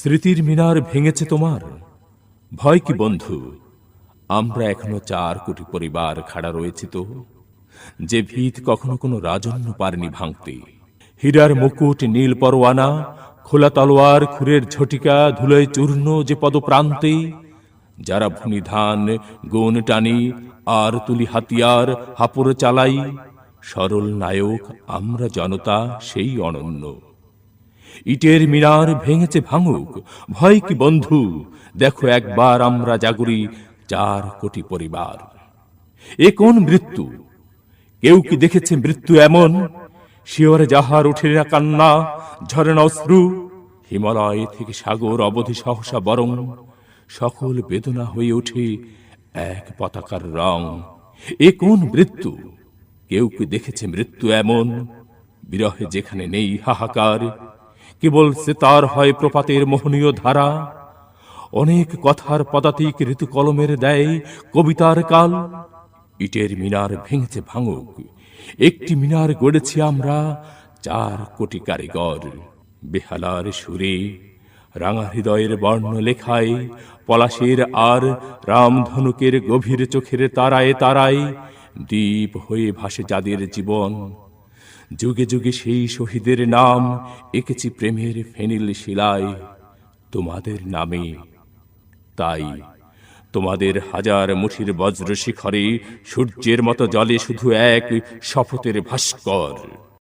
স্মৃতির মিনার ভেঙেছে তোমার? ভয় কি বন্ধু? আমরা এখনও চার কোটি পরিবার খাড়া রয়েছি তো। যে ভিত কখনো কোনো রাজন্য পারেনি ভাঙতে। হীরার মুকুট, নীল পরোয়ানা, খোলা তলোয়ার, খুরের ঝটিকা, ধুলোয় চূর্ণ যে পদপ্রান্তে, যারা ভুনি ধান, গুণ টানি, আর তুলি হাতিয়ার হাপুর চালাই, সরল নায়ক আমরা জনতা সেই অনন্য। ইটের মিনার ভেঙেছে ভাঙুক। ভয় কি বন্ধু? দেখো একবার আমরা জাগরি চার কোটি পরিবার। এ কোন মৃত্যু? কেউ কি দেখেছে মৃত্যু এমন? শিওরে যাহার উঠে না কান্না, ঝরে না অশ্রু। হিমালয় থেকে সাগর অবধি সহসা বরং সকল বেদনা হয়ে ওঠে এক পতাকার রং। এ কোন মৃত্যু? কেউ কি দেখেছে মৃত্যু এমন? বিরহে যেখানে নেই হাহাকার কেবল সে তার হয় প্রপাতের মোহনীয় ধারা। অনেক কথার পদাতিক ঋতু কলমের দেয় কবিতার কাল। ইটের মিনার ভেঙেছে ভাঙুক, একটি মিনার গড়েছি আমরা চার কোটি কারিগর। বেহালার সুরে, রাঙা হৃদয়ের বর্ণ লেখায়, পলাশের আর রামধনুকের গভীর চোখের তারায় তারায় দ্বীপ হয়ে ভাসে যাদের জীবন। যুগে যুগে সেই শহীদের নাম এঁকেছি প্রেমের ফেনিল শিলায়। তোমাদের নামে। তাই তোমাদের হাজার মুঠির বজ্র শিখরে সূর্যের মতো জলে শুধু এক শপথের ভাস্কর।